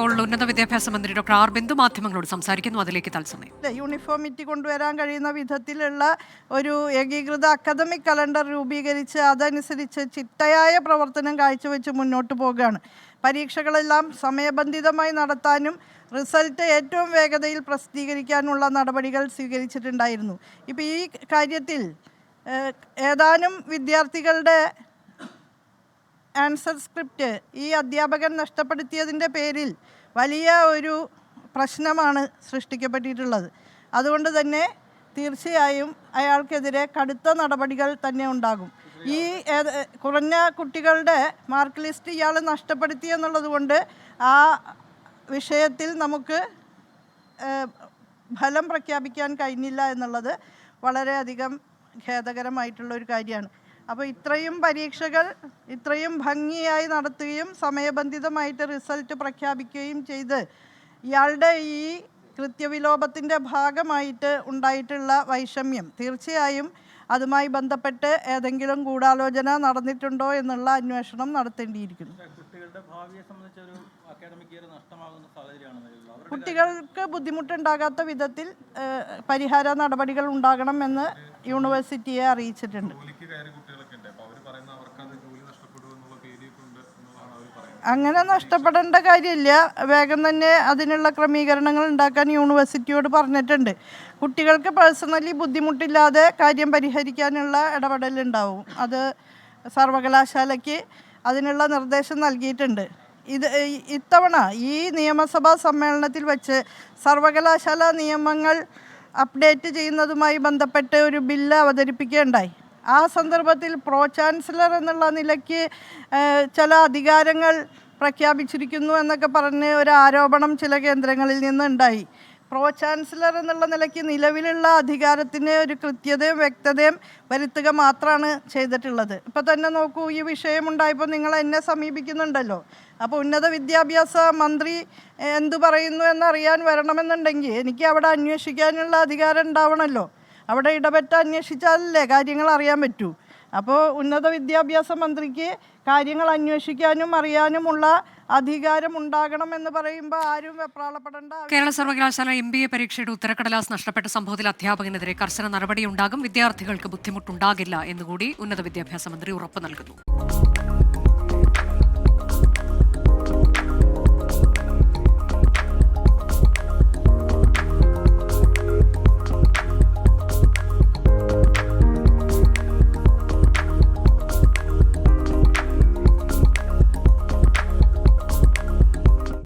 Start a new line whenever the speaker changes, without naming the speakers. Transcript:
ഉന്നത വിദ്യാഭ്യാസ മന്ത്രി ഡോക്ടർ ആർ ബിന്ദു മാധ്യമങ്ങളോട് സംസാരിക്കുന്നു. അതിലേക്ക് തത്സമയം.
യൂണിഫോമിറ്റി കൊണ്ടുവരാൻ കഴിയുന്ന വിധത്തിലുള്ള ഒരു ഏകീകൃത അക്കാദമിക് കലണ്ടർ രൂപീകരിച്ച് അതനുസരിച്ച് ചിട്ടയായ പ്രവർത്തനം കാഴ്ചവെച്ച് മുന്നോട്ട് പോവുകയാണ്. പരീക്ഷകളെല്ലാം സമയബന്ധിതമായി നടത്താനും റിസൾട്ട് ഏറ്റവും വേഗതയിൽ പ്രസിദ്ധീകരിക്കാനുള്ള നടപടികൾ സ്വീകരിച്ചിട്ടുണ്ടായിരുന്നു. ഇപ്പോൾ ഈ കാര്യത്തിൽ ഏതാനും വിദ്യാർത്ഥികളുടെ ആൻസർ സ്ക്രിപ്റ്റ് ഈ അധ്യാപകൻ നഷ്ടപ്പെടുത്തിയതിന്റെ പേരിൽ വലിയ ഒരു പ്രശ്നമാണ് സൃഷ്ടിക്കപ്പെട്ടിട്ടുള്ളത്. അതുകൊണ്ട് തന്നെ തീർച്ചയായും അയാൾക്കെതിരെ കടുത്ത നടപടികൾ തന്നെ ഉണ്ടാകും. ഈ കുറഞ്ഞ കുട്ടികളുടെ മാർക്ക് ലിസ്റ്റ് ഇയാൾ നഷ്ടപ്പെടുത്തി എന്നുള്ളത് കൊണ്ട് ആ വിഷയത്തിൽ നമുക്ക് ഫലം പ്രഖ്യാപിക്കാൻ കഴിഞ്ഞില്ല എന്നുള്ളത് വളരെയധികം ഖേദകരമായിട്ടുള്ള ഒരു കാര്യമാണ്. അപ്പോൾ ഇത്രയും പരീക്ഷകൾ ഇത്രയും ഭംഗിയായി നടത്തുകയും സമയബന്ധിതമായിട്ട് റിസൾട്ട് പ്രഖ്യാപിക്കുകയും ചെയ്ത് ഇയാളുടെ ഈ കൃത്യവിലോപത്തിന്റെ ഭാഗമായിട്ട് ഉണ്ടായിട്ടുള്ള വൈഷമ്യം തീർച്ചയായും അതുമായി ബന്ധപ്പെട്ട് ഏതെങ്കിലും ഗൂഢാലോചന നടന്നിട്ടുണ്ടോ എന്നുള്ള അന്വേഷണം നടത്തേണ്ടിയിരിക്കുന്നു. കുട്ടികൾക്ക് ബുദ്ധിമുട്ടുണ്ടാകാത്ത വിധത്തിൽ പരിഹാര നടപടികൾ ഉണ്ടാകണം എന്ന് യൂണിവേഴ്സിറ്റിയെ അറിയിച്ചിട്ടുണ്ട്. അങ്ങനെ നഷ്ടപ്പെടേണ്ട കാര്യമില്ല. വേഗം തന്നെ അതിനുള്ള ക്രമീകരണങ്ങൾ ഉണ്ടാക്കാൻ യൂണിവേഴ്സിറ്റിയോട് പറഞ്ഞിട്ടുണ്ട്. കുട്ടികൾക്ക് പേഴ്സണലി ബുദ്ധിമുട്ടില്ലാതെ കാര്യം പരിഹരിക്കാനുള്ള ഇടപെടലുണ്ടാവും. അത് സർവകലാശാലയ്ക്ക് അതിനുള്ള നിർദ്ദേശം നൽകിയിട്ടുണ്ട്. ഇത് ഇത്തവണ ഈ നിയമസഭാ സമ്മേളനത്തിൽ വെച്ച് സർവകലാശാല നിയമങ്ങൾ അപ്ഡേറ്റ് ചെയ്യുന്നതുമായി ബന്ധപ്പെട്ട് ഒരു ബില്ല് അവതരിപ്പിക്കുകയുണ്ടായി. ആ സന്ദർഭത്തിൽ പ്രോ ചാൻസലർ എന്നുള്ള നിലയ്ക്ക് ചില അധികാരങ്ങൾ പ്രഖ്യാപിച്ചിരിക്കുന്നു എന്നൊക്കെ പറഞ്ഞ് ഒരു ആരോപണം ചില കേന്ദ്രങ്ങളിൽ നിന്നുണ്ടായി. പ്രോ ചാൻസലർ എന്നുള്ള നിലയ്ക്ക് നിലവിലുള്ള അധികാരത്തിന് ഒരു കൃത്യതയും വ്യക്തതയും വരുത്തുക മാത്രമാണ് ചെയ്തിട്ടുള്ളത്. ഇപ്പം തന്നെ നോക്കൂ ഈ വിഷയമുണ്ടായപ്പോൾ നിങ്ങൾ എന്നെ സമീപിക്കുന്നുണ്ടല്ലോ. അപ്പോൾ ഉന്നത വിദ്യാഭ്യാസ മന്ത്രി എന്തു പറയുന്നു എന്നറിയാൻ വരണമെന്നുണ്ടെങ്കിൽ എനിക്ക് അവിടെ അന്വേഷിക്കാനുള്ള അധികാരം ഉണ്ടാവണമല്ലോ അവിടെ ഇടപെട്ട് അന്വേഷിച്ചാലല്ലേ കാര്യങ്ങൾ അറിയാൻ പറ്റൂ. അപ്പോൾ ഉന്നത വിദ്യാഭ്യാസ മന്ത്രിക്ക് കാര്യങ്ങൾ അന്വേഷിക്കാനും അറിയാനുമുള്ള അധികാരം ഉണ്ടാകണമെന്ന് പറയുമ്പോൾ ആരും വെപ്രാളപ്പെടേണ്ട
കേരള സർവകലാശാല എം ബി എ പരീക്ഷയുടെ ഉത്തരക്കടലാസ് നഷ്ടപ്പെട്ട സംഭവത്തിൽ അധ്യാപകനെതിരെ കർശന നടപടിയുണ്ടാകും. വിദ്യാർത്ഥികൾക്ക് ബുദ്ധിമുട്ടുണ്ടാകില്ല എന്നുകൂടി ഉന്നത വിദ്യാഭ്യാസ മന്ത്രി ഉറപ്പു നൽകുന്നു.